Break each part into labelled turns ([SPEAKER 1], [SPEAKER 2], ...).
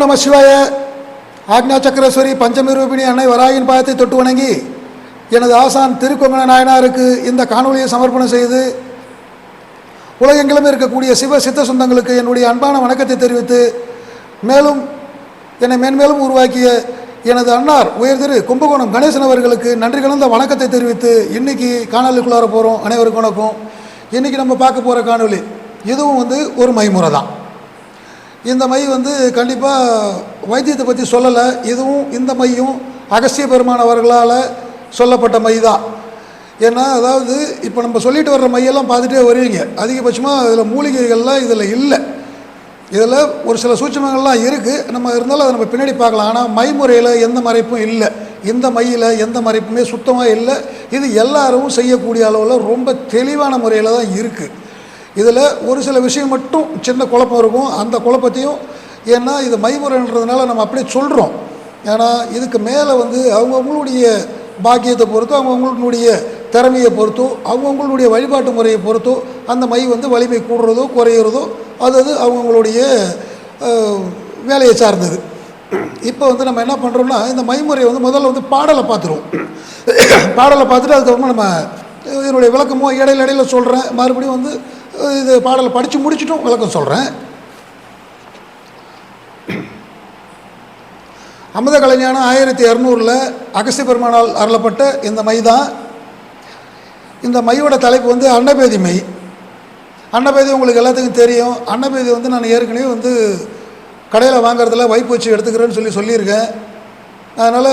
[SPEAKER 1] ஓம் நம சிவாய. ஆக்னா சக்கரஸ்வரி பஞ்சமி ரூபிணி அன்னை வராயின் பாயத்தை தொட்டு வணங்கி எனது ஆசான் திருக்கொங்கண நாயனாருக்கு இந்த காணொலியை சமர்ப்பணம் செய்து உலகெங்கிலும் இருக்கக்கூடிய சிவ சித்த சொந்தங்களுக்கு என்னுடைய அன்பான வணக்கத்தை தெரிவித்து மேலும் என்னை மேன்மேலும் உருவாக்கிய எனது அன்னார் உயர்திரு கும்பகோணம் கணேசன் அவர்களுக்கு நன்றி கலந்த வணக்கத்தை தெரிவித்து இன்னைக்கு காணொலிக்குள்ளார போகிறோம் அனைவருக்கும் வணக்கம். இன்றைக்கி நம்ம பார்க்க போகிற காணொலி இதுவும் வந்து ஒரு மைமுறை தான். இந்த மை வந்து கண்டிப்பாக வைத்தியத்தை பற்றி சொல்லலை. இதுவும் இந்த மையும் அகஸ்திய பெருமான் அவர்களால் சொல்லப்பட்ட மை தான் ஏன்னா அதாவது இப்போ நம்ம சொல்லிட்டு வர்ற மையெல்லாம் பார்த்துட்டே வருவீங்க. அதிகபட்சமாக இதில் மூலிகைகள்லாம் இதில் இல்லை. இதில் ஒரு சில சூட்சமங்கள்லாம் இருக்குது நம்ம இருந்தாலும் அதை நம்ம பின்னாடி பார்க்கலாம். ஆனால் மைமுறையில் எந்த மறைப்பும் இல்லை. இந்த மையில் எந்த மறைப்புமே சுத்தமாக இல்லை. இது எல்லாரும் செய்யக்கூடிய அளவில் ரொம்ப தெளிவான முறையில் தான் இருக்குது இதில் ஒரு சில விஷயம் மட்டும் சின்ன குழப்பம் இருக்கும். அந்த குழப்பத்தையும் ஏன்னா இது மைமுறைன்றதுனால நம்ம அப்படியே சொல்கிறோம் ஏன்னா இதுக்கு மேலே வந்து அவங்கவுங்களுடைய பாக்கியத்தை பொறுத்தும் அவங்கவுங்களுடைய திறமையை பொறுத்தும் அவங்கவுங்களுடைய வழிபாட்டு முறையை பொறுத்தும் அந்த மை வந்து வலிமை கூடுறதோ குறையிறதோ அது அது அவங்கவுங்களுடைய வேலையை சார்ந்தது. இப்போ வந்து நம்ம என்ன பண்ணுறோம்னா இந்த மைமுறையை வந்து முதல்ல வந்து பாடலை பார்த்துருவோம். பாடலை பார்த்துட்டு அதுக்கப்புறமா நம்ம இதனுடைய விளக்கமோ இடையில இடையில சொல்கிறேன் மறுபடியும் வந்து இது பாடலை படித்து முடிச்சிட்டும் விளக்கம் சொல்கிறேன் அமிர்த கலைஞானம் ஆயிரத்தி இரநூறில் அகஸ்திய பெருமானால் அருளப்பட்ட இந்த மை தான் இந்த மையோட தலைப்பு வந்து அன்னபேதி மை. அன்னபேதி உங்களுக்கு எல்லாத்துக்கும் தெரியும். அன்னபேதி வந்து நான் ஏற்கனவே வந்து கடையில் வாங்குறதுல வைப்பூச்சி எடுத்துக்கிறேன்னு சொல்லி சொல்லியிருக்கேன். அதனால்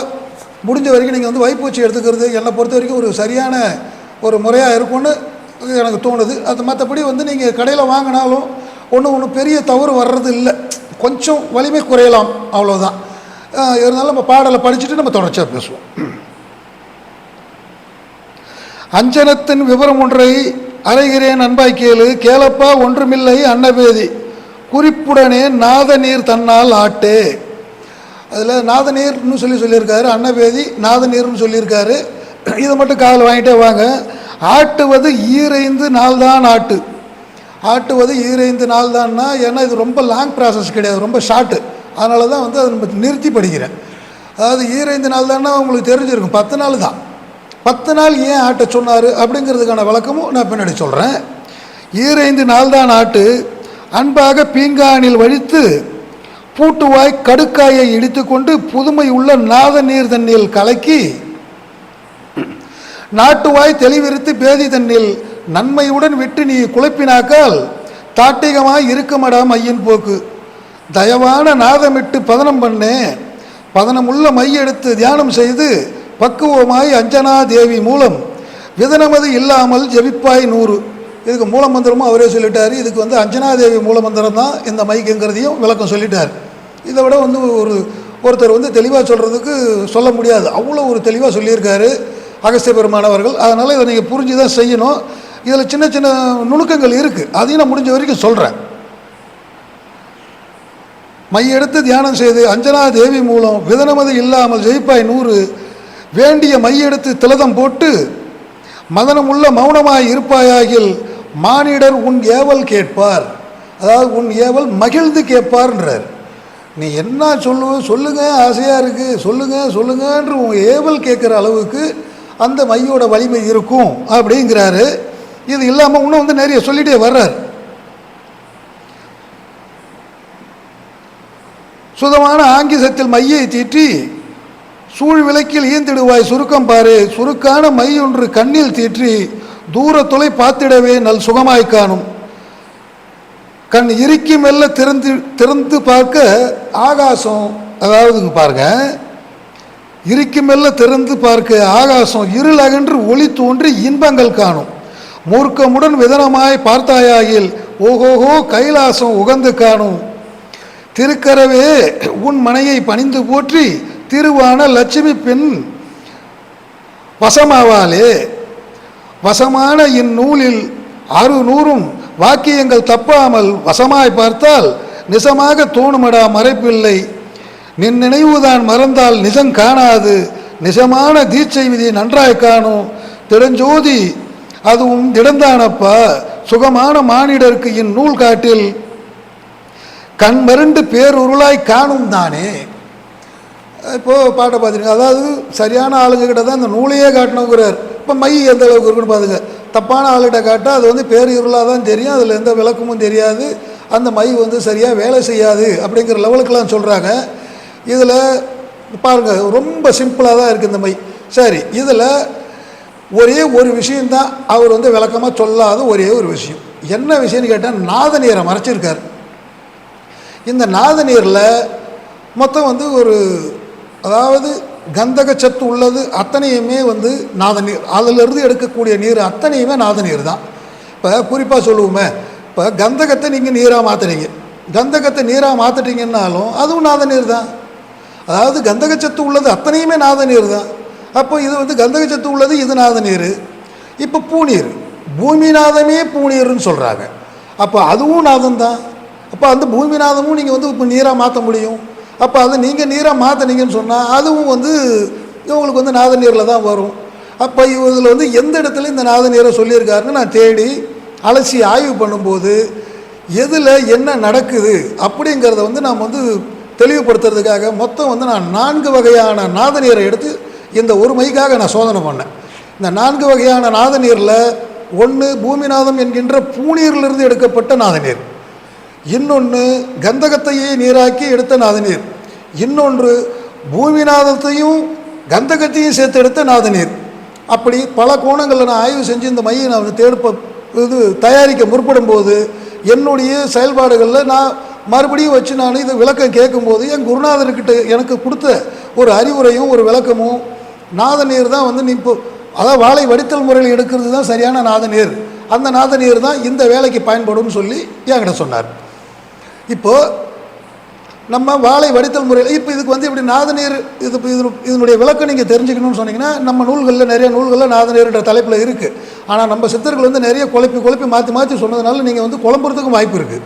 [SPEAKER 1] முடிஞ்ச வரைக்கும் நீங்கள் வந்து வைப்பூச்சி எடுத்துக்கிறது என்னை பொறுத்த வரைக்கும் ஒரு சரியான ஒரு முறையாக இருக்கும்னு எனக்கு தோணுது. அது மற்றபடி வந்து நீங்கள் கடையில் வாங்கினாலும் ஒன்றும் ஒன்றும் பெரிய தவறு வர்றது இல்லை. கொஞ்சம் வலிமை குறையலாம். அவ்வளோதான் இருந்தாலும் நம்ம பாடலை படிச்சுட்டு நம்ம தொடர்ச்சியாக பேசுவோம். அஞ்சனத்தின் விவரம் ஒன்றை அறைகிறேன் அன்பாய் கேளு. கேளப்பா ஒன்றுமில்லை அன்னபேதி. குறிப்புடனே நாதநீர் தன்னால் ஆட்டே. அதில் நாதநீர்னு சொல்லி சொல்லியிருக்காரு அன்னபேதி நாதநீர்னு சொல்லியிருக்காரு. இதை மட்டும் காதில் வாங்கிட்டே வாங்க. ஆட்டுவது ஈரைந்து நாள் தான் ஆட்டு. ஆட்டுவது ஈரைந்து நாள் தான்னா ஏன்னா இது ரொம்ப லாங் ப்ராசஸ் கிடையாது ரொம்ப ஷார்ட்டு அதனால தான் வந்து அதை நம்ம நிறுத்தி படிக்கிறேன். அதாவது ஈரைந்து நாள் தானே உங்களுக்கு தெரிஞ்சிருக்கும் பத்து நாள் தான். பத்து நாள் ஏன் ஆட்ட சொன்னார் அப்படிங்கிறதுக்கான விளக்கமும் நான் பின்னாடி சொல்கிறேன் ஈரைந்து நாள் தான் ஆட்டு. அன்பாக பீங்கானில் வழித்து பூட்டுவாய் கடுக்காயை இடித்துக்கொண்டு புதுமை உள்ள நாத நீர் தண்ணியில் கலக்கி நாட்டுவாய் தெளிவிருத்து பேதி தன்னில் நன்மையுடன் விட்டு நீ குழப்பினாக்கால் தாட்டிகமாய் இருக்குமடா மையின் போக்கு. தயவான நாதமிட்டு பதனம் பண்ணே பதனமுள்ள மைய எடுத்து தியானம் செய்து பக்குவமாய் அஞ்சனா தேவி மூலம் விதனமது இல்லாமல் ஜெபிப்பாய் நூறு. இதுக்கு மூல மந்திரமும் அவரே சொல்லிட்டார். இதுக்கு வந்து அஞ்சனா தேவி மூல மந்திரம் தான் இந்த மைக்குங்கிறதையும் விளக்கம் சொல்லிட்டார். இதை விட வந்து ஒரு ஒருத்தர் வந்து தெளிவாக சொல்கிறதுக்கு சொல்ல முடியாது. அவ்வளோ ஒரு தெளிவாக சொல்லியிருக்காரு. அகஸ்திய பெருமானவர்கள் அதனால் இதை நீங்கள் புரிஞ்சு தான் செய்யணும். இதில் சின்ன சின்ன நுணுக்கங்கள் இருக்குது அதையும் நான் முடிஞ்ச வரைக்கும் சொல்கிறேன் மையெடுத்து தியானம் செய்து அஞ்சனா தேவி மூலம் விதனமது இல்லாமல் ஜெயிப்பாய் நூறு வேண்டிய மையெடுத்து திலதம் போட்டு மதனமுள்ள மௌனமாய் இருப்பாயாகில் மானிடர் உன் ஏவல் கேட்பார். அதாவது உன் ஏவல் மகிழ்ந்து கேட்பார்ன்றார். நீ என்ன சொல்லுவ சொல்லுங்க ஆசையாக இருக்குது சொல்லுங்க சொல்லுங்கன்ற உன் ஏவல் கேட்குற அளவுக்கு அந்த மையோட வலிமை இருக்கும் அப்படிங்கிறாரு. இது இல்லாமல் இன்னும் வந்து நிறைய சொல்லிகிட்டே வர்றார். சுதமான ஆங்கிசத்தில் மையை தீற்றி சூழ் விளக்கில் ஈந்திடுவாய் சுருக்கம் பாரு. சுருக்கான மை ஒன்று கண்ணில் தீற்றி தூரத்தொலை பார்த்திடவே நல் சுகமாய் காணும். கண் இறுக்கி மெல்ல திறந்து திறந்து பார்க்க ஆகாசம் அதாவது இங்க பாருங்க இறுக்கி மெல்ல திறந்து பார்க்க ஆகாசம் இருள் அகன்று ஒளி தோன்றி இன்பங்கள் காணும். மூர்க்கமுடன் விதனமாய் பார்த்தாயாகில் ஓஹோஹோ கைலாசம் உகந்து காணும். திருக்கரவே உன் மனையை பணிந்து போற்றி திருவான லட்சுமி பெண் வசமாவாளே. வசமான இந்நூலில் அறுநூறும் வாக்கியங்கள் தப்பாமல் வசமாய் பார்த்தால் நிசமாக தோணுமடா மறைப்பில்லை. நின் நினைவுதான் மறந்தால் நிஜம் காணாது. நிஜமான தீட்சை விதி நன்றாய் காணும். திடஞ்சோதி அதுவும் திடந்தானப்பா. சுகமான மானிடருக்கு இந்நூல் காட்டில் கண் மருண்டு பேருருளாய் காணும் தானே. இப்போது பாட்டை பார்த்துருங்க அதாவது சரியான ஆளுங்கக்கிட்ட தான் இந்த நூலையே காட்டணுங்கிறார். இப்போ மை எந்த அளவுக்கு இருக்குன்னு பாருங்க தப்பான ஆளுகிட்ட காட்டால் அது வந்து பேரிருளாக தான் தெரியும். அதில் எந்த விளக்கமும் தெரியாது. அந்த மை வந்து சரியாக வேலை செய்யாது அப்படிங்கிற லெவலுக்கெல்லாம் சொல்கிறாங்க இதில் பாருங்கள் ரொம்ப சிம்பிளாக தான் இருக்குது இந்த மை. சரி இதில் ஒரே ஒரு விஷயந்தான் அவர் வந்து விளக்கமாக சொல்லாத ஒரே ஒரு விஷயம். என்ன விஷயம்னு கேட்டால் நாதநீரை மறைச்சிருக்கார். இந்த நாதநீரில் மொத்தம் வந்து ஒரு அதாவது கந்தக சத்து உள்ளது அத்தனையுமே வந்து நாதநீர் அதிலிருந்து எடுக்கக்கூடிய நீர் அத்தனையுமே நாதநீர் தான். இப்போ குறிப்பாக சொல்லுவோமே இப்போ கந்தகத்தை நீங்கள் நீராக மாற்றுறீங்க கந்தகத்தை நீராக மாற்றிட்டீங்கன்னாலும் அதுவும் நாதநீர் தான். அதாவது கந்தகச்சத்து உள்ளது அத்தனையுமே நாதநீர் தான். அப்போ இது வந்து கந்தகச்சத்து உள்ளது இது நாதநீர். இப்போ பூநீர். பூமிநாதமே பூநீர்னு சொல்கிறாங்க அப்போ அதுவும் நாதம் தான் அப்போ அந்த பூமிநாதமும் நீங்கள் வந்து இப்போ நீராக மாற்ற முடியும். அப்போ அதை நீங்கள் நீராக மாற்றினீங்கன்னு சொன்னால் அதுவும் வந்து இவங்களுக்கு வந்து நாதநீரில் தான் வரும். அப்போ இதில் வந்து எந்த இடத்துல இந்த நாதநீரை சொல்லியிருக்காருன்னு நான் தேடி அலசி ஆய்வு பண்ணும்போது எதில் என்ன நடக்குது அப்படிங்கிறத வந்து நாம் வந்து தெளிவுபடுத்துறதுக்காக மொத்தம் வந்து நான் நான்கு வகையான நாதநீரை எடுத்து இந்த ஒரு மைக்காக நான் சோதனை பண்ணேன். இந்த நான்கு வகையான நாதநீரில் ஒன்று பூமிநாதம் என்கின்ற பூநீரிலிருந்து எடுக்கப்பட்ட நாதநீர் இன்னொன்று கந்தகத்தையே நீராக்கி எடுத்த நாதநீர் இன்னொன்று பூமிநாதத்தையும் கந்தகத்தையும் சேர்த்து எடுத்த நாதநீர் அப்படி பல கோணங்களில் நான் ஆய்வு செஞ்சு இந்த மையை நான் தேடுப்ப இது தயாரிக்க முற்படும் போது என்னுடைய செயல்பாடுகளில் நான் மறுபடியும் வச்சு நான் இது விளக்கம் கேட்கும்போது என் குருநாதர்கிட்ட எனக்கு கொடுத்த ஒரு அறிவுரையும் ஒரு விளக்கமும் நாதநீர் தான் வந்து நீ இப்போ அதாவது வாழை வடித்தல் முறையில் எடுக்கிறது தான் சரியான நாதநீர் அந்த நாதநீர் தான் இந்த வேலைக்கு பயன்படும்னு சொல்லி என்கிட்ட சொன்னார். இப்போது நம்ம வாழை வடித்தல் முறையில் இப்போ இதுக்கு வந்து இப்படி நாதநீர் இது இப்போ இது இதனுடைய விளக்கம் நீங்கள் தெரிஞ்சுக்கணும்னு சொன்னீங்கன்னா நம்ம நூல்களில் நிறைய நூல்களில் நாதநீர்ன்ற தலைப்பில் இருக்குது ஆனால் நம்ம சித்தர்கள் வந்து நிறைய குழப்பி குழப்பி மாற்றி மாற்றி சொன்னதுனால நீங்கள் வந்து குழம்புறதுக்கும் வாய்ப்பு இருக்குது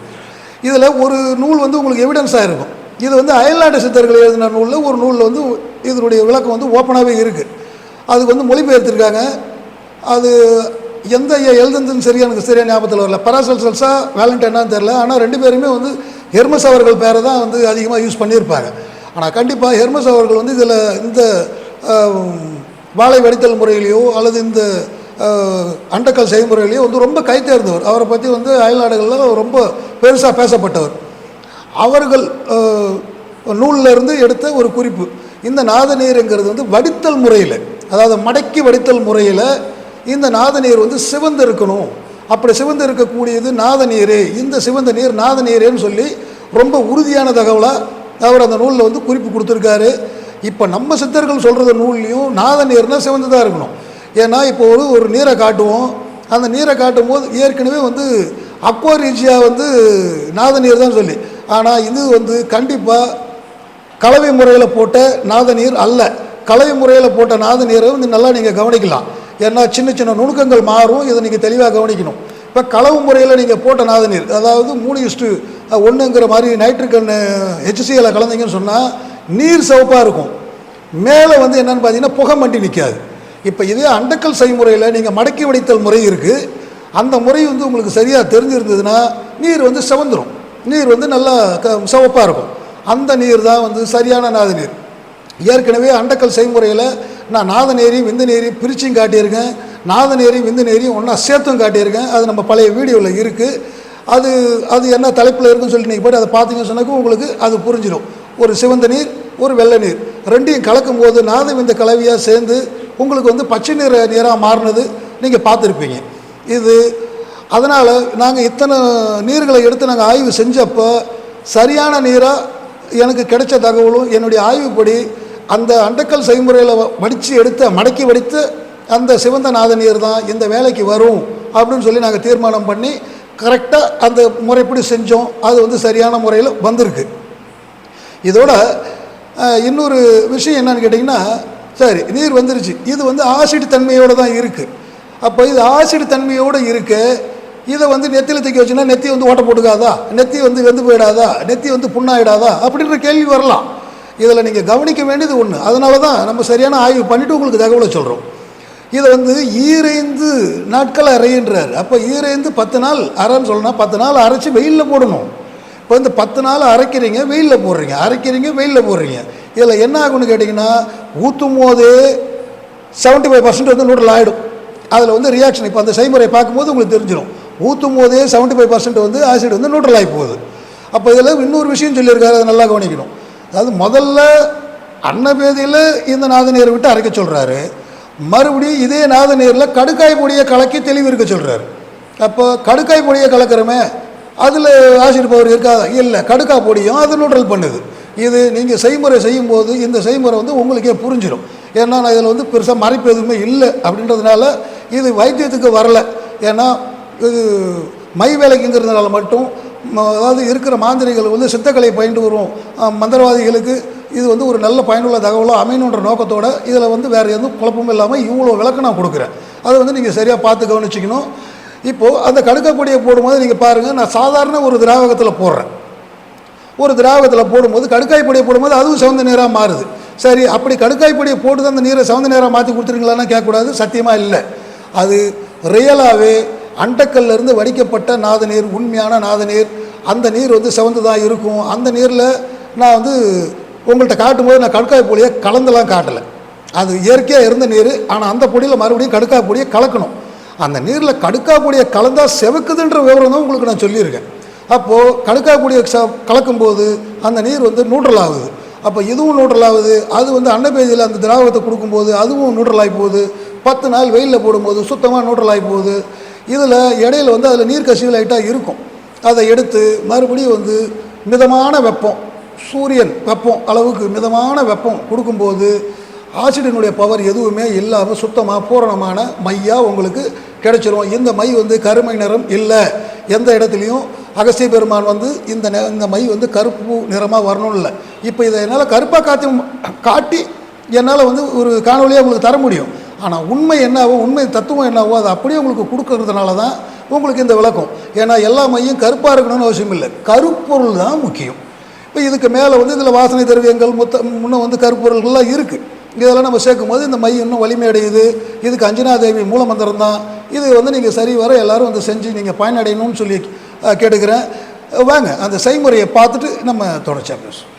[SPEAKER 1] இதில் ஒரு நூல் வந்து உங்களுக்கு எவிடன்ஸாக இருக்கும். இது வந்து அயல்நாட்டு சித்தர்கள் எழுதின நூலில் ஒரு நூலில் வந்து இதனுடைய விளக்கம் வந்து ஓப்பனாகவே இருக்குது அதுக்கு வந்து மொழிபெயர்த்திருக்காங்க. அது எந்த ஐயா எழுதுனதுன்னு சரியாக எனக்கு சரியா ஞாபகத்தில் வரல. பராசல்சல்ஸா வேலண்டைனான்னு தெரில ஆனால் ரெண்டு பேருமே வந்து ஹெர்மஸ் அவர்கள் பேரை தான் வந்து அதிகமாக யூஸ் பண்ணியிருப்பாங்க. ஆனால் கண்டிப்பாக ஹெர்மஸ் அவர்கள் வந்து இதில் இந்த வாழை வடித்தல் முறையிலையோ அல்லது இந்த அண்டக்கல் செய்முறையிலேயே வந்து ரொம்ப கை தேர்ந்தவர் அவரை பற்றி வந்து அயல்நாடுகளில் ரொம்ப பெருசாக பேசப்பட்டவர். அவர்கள் நூலில் இருந்து எடுத்த ஒரு குறிப்பு. இந்த நாதநீருங்கிறது வந்து வடித்தல் முறையில் அதாவது மடக்கி வடித்தல் முறையில் இந்த நாதநீர் வந்து சிவந்து இருக்கணும் அப்படி சிவந்து இருக்கக்கூடியது நாதநீர் இந்த சிவந்த நீர் நாதநீரேன்னு சொல்லி ரொம்ப உறுதியான தகவலாக அவர் அந்த நூலில் வந்து குறிப்பு கொடுத்துருக்காரு. இப்போ நம்ம சித்தர்கள் சொல்கிற நூல்லையும் நாதநீர்னால் சிவந்து தான் இருக்கணும். ஏன்னா இப்போ ஒரு ஒரு நீரை காட்டுவோம். அந்த நீரை காட்டும் போது ஏற்கனவே வந்து அக்வாரீஜியா வந்து நாதநீர் தான் சொல்லி. ஆனால் இது வந்து கண்டிப்பாக கலவை முறையில் போட்ட நாதநீர் அல்ல. கலவை முறையில் போட்ட நாதநீரை வந்து நல்லா நீங்கள் கவனிக்கலாம். ஏன்னா சின்ன சின்ன நுணுக்கங்கள் மாறும். இதை நீங்கள் தெளிவாக கவனிக்கணும். இப்போ கலவு முறையில் நீங்கள் போட்ட நாதநீர் அதாவது மூணு இஸ்டு ஒன்றுங்கிற மாதிரி நைட்ரிகன் ஹெச்சிசியில் கலந்தீங்கன்னு சொன்னால் நீர் சிவப்பாக இருக்கும். மேலே வந்து என்னன்னு பார்த்தீங்கன்னா புகை மண்டி நிற்காது இப்போ இதே அண்டக்கல் செய்முறையில் நீங்கள் மடக்கி வடித்தல் முறை இருக்குது அந்த முறை வந்து உங்களுக்கு சரியாக தெரிஞ்சிருந்ததுன்னா நீர் வந்து செவந்துடும் நீர் வந்து நல்லா க சிவப்பாக இருக்கும். அந்த நீர் தான் வந்து சரியான நாதநீர் ஏற்கனவே அண்டக்கல் செய்முறையில் நான் நாதநேரியும் விந்து நேரியும் பிரிச்சும் காட்டியிருக்கேன். நாதநேரியும் விந்து நேரியும் ஒன்றா சேர்த்தும் காட்டியிருக்கேன். அது நம்ம பழைய வீடியோவில் இருக்குது அது அது என்ன தலைப்பில் இருக்குன்னு சொல்லி நீங்கள் போய்ட்டு அதை பார்த்தீங்கன்னு சொன்னாக்க உங்களுக்கு அது புரிஞ்சிடும் ஒரு சிவந்த நீர் ஒரு வெள்ளை நீர். ரெண்டையும் கலக்கும் போது நாதம் இந்த கலவையாக சேர்ந்து உங்களுக்கு வந்து பச்சை நிற நீராக மாறினது நீங்கள் பார்த்துருப்பீங்க. இது அதனால் நாங்கள் இத்தனை நீர்களை எடுத்து நாங்கள் ஆய்வு செஞ்சப்போ சரியான நீராக எனக்கு கிடைச்ச தகவலும் என்னுடைய ஆய்வுப்படி அந்த அண்டக்கல் செய்முறையில் வடித்து எடுத்த மடக்கி வடித்து அந்த சிவந்த நாத நீர் தான் இந்த வேலைக்கு வரும் அப்படின்னு சொல்லி நாங்கள் தீர்மானம் பண்ணி கரெக்டாக அந்த முறைப்படி செஞ்சோம். அது வந்து சரியான முறையில் வந்திருக்கு. இதோட இன்னொரு விஷயம் என்னன்னு கேட்டிங்கன்னா சரி நீர் வந்துருச்சு. இது வந்து ஆசிட் தன்மையோடு தான் இருக்குது அப்போ இது ஆசிட் தன்மையோடு இருக்குது இதை வந்து நெத்தியில் தூக்கி வச்சுன்னா நெத்தி வந்து ஓட்ட போட்டுக்காதா? நெத்தி வந்து வெந்து போயிடாதா? நெத்தி வந்து புண்ணாயிடாதா? அப்படின்ற கேள்வி வரலாம். இதில் நீங்கள் கவனிக்க வேண்டியது ஒன்று அதனால தான் நம்ம சரியான ஆய்வு பண்ணிவிட்டு உங்களுக்கு தகவலை சொல்கிறோம் இதை வந்து ஈரைந்து நாட்கள் அரைன்றார் அப்போ ஈரைந்து பத்து நாள் அரைன்னு சொல்லணும் பத்து நாள் அரைச்சி வெயிலில் போடணும். இப்போ இந்த பத்து நாள் அரைக்கிறீங்க வெயிலில் போடுறீங்க. அரைக்கிறீங்க வெயிலில் போடுறீங்க. இதில் என்ன ஆகும்னு கேட்டிங்கன்னா ஊற்றும் போதே செவன்ட்டி ஃபைவ் பர்சன்ட் வந்து நூடல் ஆகிடும் அதில் வந்து ரியாக்ஷன் இப்போ அந்த செய்முறை பார்க்கும்போது உங்களுக்கு தெரிஞ்சிடும். ஊற்றும் போதே செவன்ட்டி ஃபைவ் பர்சன்ட் வந்து ஆசிட் வந்து நியூட்ரல் ஆகி போகுது. அப்போ இதில் இன்னொரு விஷயம் சொல்லியிருக்காரு அதை நல்லா கவனிக்கணும். அதாவது முதல்ல அன்னபேதியில் இந்த நாதநீரை விட்டு அரைக்க சொல்கிறாரு மறுபடியும் இதே நாதநீரில் கடுக்காய் பொடியை கலக்கி தெளிவு இருக்க சொல்கிறாரு அப்போ கடுக்காய் பொடியை கலக்கிறோமே அதில் ஆசிட் பவர் இருக்காது? இல்லை கடுக்காய் பொடியும் அது நியூட்ரல் பண்ணுது. இது நீங்கள் செய்முறை செய்யும்போது இந்த செய்முறை வந்து உங்களுக்கே புரிஞ்சிடும். ஏன்னா நான் இதில் வந்து பெருசாக மறைப்பு எதுவுமே இல்லை அப்படின்றதுனால இது வைத்தியத்துக்கு வரல. ஏன்னா இது மை வேலைக்குங்கிறதுனால மட்டும் அதாவது இருக்கிற மாந்திரிகள் வந்து சித்தக்கலை பயின்று வரும். மந்திரவாதிகளுக்கு இது வந்து ஒரு நல்ல பயனுள்ள தகவலோ அமையணுன்ற நோக்கத்தோடு இதில் வந்து வேறு எதுவும் குழப்பமும் இல்லாமல் இவ்வளோ விளக்கம் நான் கொடுக்குறேன். அதை வந்து நீங்கள் சரியாக பார்த்து கவனிச்சிக்கணும். இப்போது அந்த கடுக்கக்கூடிய போடும்போது நீங்கள் பாருங்கள் நான் சாதாரண ஒரு திராவகத்தில் போடுறேன். ஒரு திராவகத்தில் போடும்போது கடுக்காய் பொடியை போடும்போது அதுவும் சிவந்த நீராக மாறுது. சரி அப்படி கடுக்காய் பொடியை போட்டு அந்த நீரை சிவந்த நீராக மாற்றி கொடுத்துருங்களான்னு கேட்கக்கூடாது சத்தியமாக இல்லை. அது ரியலாகவே அண்டக்கல்லிருந்து வடிக்கப்பட்ட நாதநீர் உண்மையான நாதநீர் அந்த நீர் வந்து சிவந்ததாக இருக்கும். அந்த நீரில் நான் வந்து உங்கள்கிட்ட காட்டும்போது நான் கடுக்காய் பொடியை கலந்தெல்லாம் காட்டலை. அது இயற்கையாக இருந்த நீர் ஆனால் அந்த பொடியில் மறுபடியும் கடுக்காய் பொடியை கலக்கணும். அந்த நீரில் கடுக்காய் பொடியை கலந்தால் செவக்குதுன்ற விவரம் தான் உங்களுக்கு நான் சொல்லியிருக்கேன். அப்போது கணுக்காக்குடி கலக்கும்போது அந்த நீர் வந்து நியூட்ரல் ஆகுது. அப்போ இதுவும் நியூட்ரல் ஆகுது. அது வந்து அன்னபேதியில் அந்த திராவகத்தை கொடுக்கும்போது அதுவும் நியூட்ரல் ஆகி போகுது. பத்து நாள் வெயிலில் போடும்போது சுத்தமாக நியூட்ரல் ஆகி போகுது. இதில் இடையில வந்து அதில் நீர் கசிவு லைட்டாக இருக்கும். அதை எடுத்து மறுபடியும் வந்து மிதமான வெப்பம் சூரியன் வெப்பம் அளவுக்கு மிதமான வெப்பம் கொடுக்கும்போது ஆசிடினுடைய பவர் எதுவுமே இல்லாமல் சுத்தமாக பூரணமான மையாக உங்களுக்கு கிடைச்சிரும். இந்த மை வந்து கருமை நிறம் இல்லை. எந்த இடத்துலையும் அகஸ்திய பெருமான் வந்து இந்த நெ- இந்த மை வந்து கருப்பு நிறமாக வரணும் இல்லை இப்போ இதை என்னால் கருப்பாக காட்டி காட்டி என்னால் வந்து ஒரு காணொலியாக உங்களுக்கு தர முடியும். ஆனால் உண்மை என்னவோ உண்மை தத்துவம் என்னவோ அதை அப்படியே உங்களுக்கு கொடுக்கறதுனால தான் உங்களுக்கு இந்த விளக்கம். ஏன்னா எல்லா மையும் கருப்பாக இருக்கணும்னு அவசியம் இல்லை. கருப்பொருள் தான் முக்கியம். இப்போ இதுக்கு மேலே வந்து இதில் வாசனை திரவியங்கள் மொத்த முன்னே வந்து கருப்பொருள்கள்லாம் இருக்குது இதெல்லாம் நம்ம சேர்க்கும்போது இந்த மை இன்னும் வலிமையடையுது. இதுக்கு அஞ்சனா தேவி மூலமந்திரம் தான். இது வந்து நீங்கள் சரி வர எல்லாரும் வந்து செஞ்சு நீங்கள் பயனடையணும்னு சொல்லி கேட்டுக்கிறேன். வாங்க அந்த செய்முறையை பார்த்துட்டு நம்ம தொடர்ச்சியாக பேசுவோம்.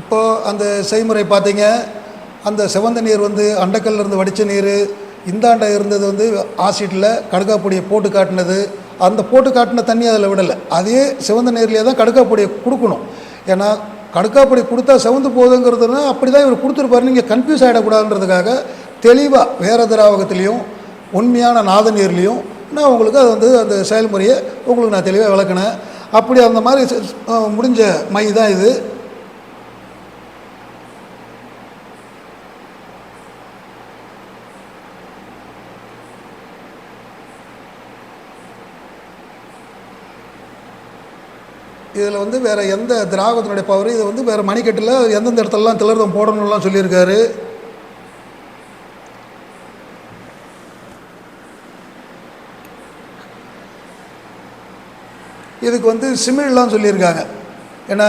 [SPEAKER 1] இப்போது அந்த செய்முறை பார்த்தீங்க அந்த சிவந்த நீர் வந்து அண்டக்கல்ல இருந்து வடித்த நீர் இந்தாண்ட இருந்தது வந்து ஆசிட்டில் கடுக்காப்பொடியை போட்டு காட்டினது. அந்த போட்டு காட்டின தண்ணி அதில் விடலை. அதே சிவந்த நீர்லேயே தான் கடுக்காப்பொடியை கொடுக்கணும். ஏன்னா கடுக்காப்பொடி கொடுத்தா சிவந்து போகுதுங்கிறதுனா அப்படி தான் இவர் கொடுத்துருப்பாரு. நீங்கள் கன்ஃபியூஸ் ஆகிடக்கூடாதுன்றதுக்காக தெளிவாக வேறு திராவகத்துலேயும் உண்மையான நாத நீர்லேயும் நான் உங்களுக்கு அது வந்து அந்த செயல்முறையை உங்களுக்கு நான் தெளிவாக விளக்கினேன். அப்படி அந்த மாதிரி முடிஞ்ச மை தான் இது. இதில் வந்து வேறு எந்த திராவகத்தினுடைய பவர் இது வந்து வேறு மணிக்கட்டில் எந்தெந்த இடத்துலலாம் திளர்தம் போடணும்லாம் சொல்லியிருக்காரு. இதுக்கு வந்து சிமிழ்லாம் சொல்லியிருக்காங்க. ஏன்னா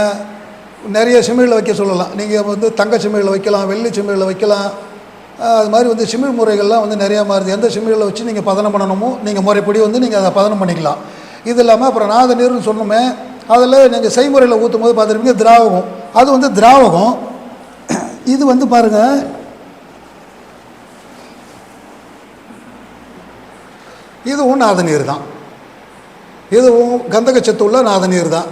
[SPEAKER 1] நிறைய சிமிழில் வைக்க சொல்லலாம். நீங்கள் வந்து தங்க சிமிழில் வைக்கலாம் வெள்ளி சிமிழில் வைக்கலாம். அது மாதிரி வந்து சிமிழ் முறைகள்லாம் வந்து நிறையா மாறுது. எந்த சிமிழில் வச்சு நீங்கள் பதனம் பண்ணணுமோ நீங்கள் முறைப்படி வந்து நீங்கள் அதை பதனம் பண்ணிக்கலாம். இது இல்லாமல் அப்புறம் நாத நீர்னு சொன்னோமே அதில் நீங்கள் செய்முறையில் ஊற்றும் போது பார்த்துருப்பீங்க திராவகம். அது வந்து திராவகம். இது வந்து பாருங்கள் இதுவும் நாத நீர் தான். இதுவும் கந்தகச்சத்து உள்ள நாதநீர் தான்.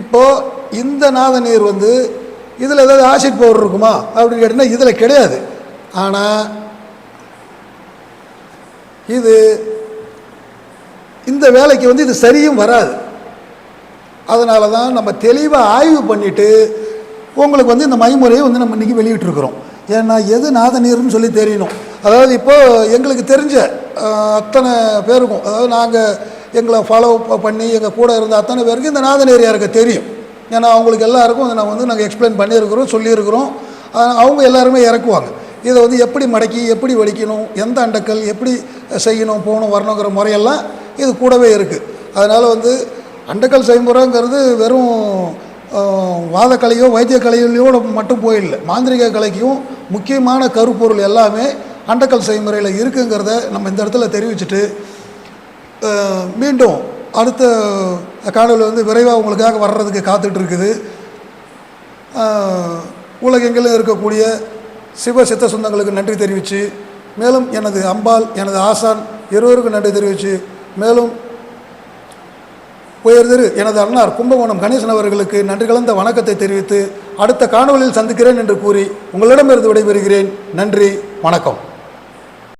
[SPEAKER 1] இப்போது இந்த நாத நீர் வந்து இதில் ஏதாவது ஆசிட் பவுடர் இருக்குமா? அப்படின்னு கேட்டிங்கன்னா இதில் கிடையாது. ஆனால் இது இந்த வேலைக்கு வந்து இது சரியும் வராது. அதனால தான் நம்ம தெளிவாக ஆய்வு பண்ணிவிட்டு உங்களுக்கு வந்து இந்த மைமுறையை வந்து நம்ம இன்றைக்கி வெளியிட்டிருக்கிறோம். ஏன்னா எது நாத நீர்னு சொல்லி தெரியணும். அதாவது இப்போது எங்களுக்கு தெரிஞ்ச அத்தனை பேருக்கும் அதாவது நாங்கள் எங்களை ஃபாலோ பண்ணி எங்கள் கூட இருந்த அத்தனை பேருக்கு இந்த நாத நீர் தெரியும். ஏன்னா அவங்களுக்கு எல்லாருக்கும் அதை நான் வந்து நாங்கள் எக்ஸ்பிளைன் பண்ணியிருக்கிறோம் சொல்லியிருக்கிறோம். அவங்க எல்லாருமே இறக்குவாங்க. இதை வந்து எப்படி மடக்கி எப்படி வடிக்கணும் எந்த அண்டக்கல் எப்படி செய்யணும் போகணும் வரணுங்கிற முறையெல்லாம் இது கூடவே இருக்குது அதனால் வந்து அண்டக்கல் செய்முறைங்கிறது வெறும் வாதக்கலையோ வைத்தியக்கலையிலையோட மட்டும் போயிடல மாந்திரிக கலைக்கும் முக்கியமான கருப்பொருள் எல்லாமே அண்டக்கல் செய்முறையில் இருக்குங்கிறத நம்ம இந்த இடத்துல தெரிவிச்சுட்டு மீண்டும் அடுத்த காணொலி வந்து விரைவாக உங்களுக்காக வர்றதுக்கு காத்துட்ருக்குது உலகெங்கிலும் இருக்கக்கூடிய சிவ சித்த சொந்தங்களுக்கு நன்றி தெரிவித்து மேலும் எனது அம்பாள் எனது ஆசான் இருவருக்கும் நன்றி தெரிவித்து மேலும் உயர்திரு எனது அண்ணார் கும்பகோணம் கணேசன் அவர்களுக்கு நன்றி கலந்த வணக்கத்தை தெரிவித்து அடுத்த காணொலியில் சந்திக்கிறேன் என்று கூறி உங்களிடமிருந்து விடைபெறுகிறேன். நன்றி வணக்கம்.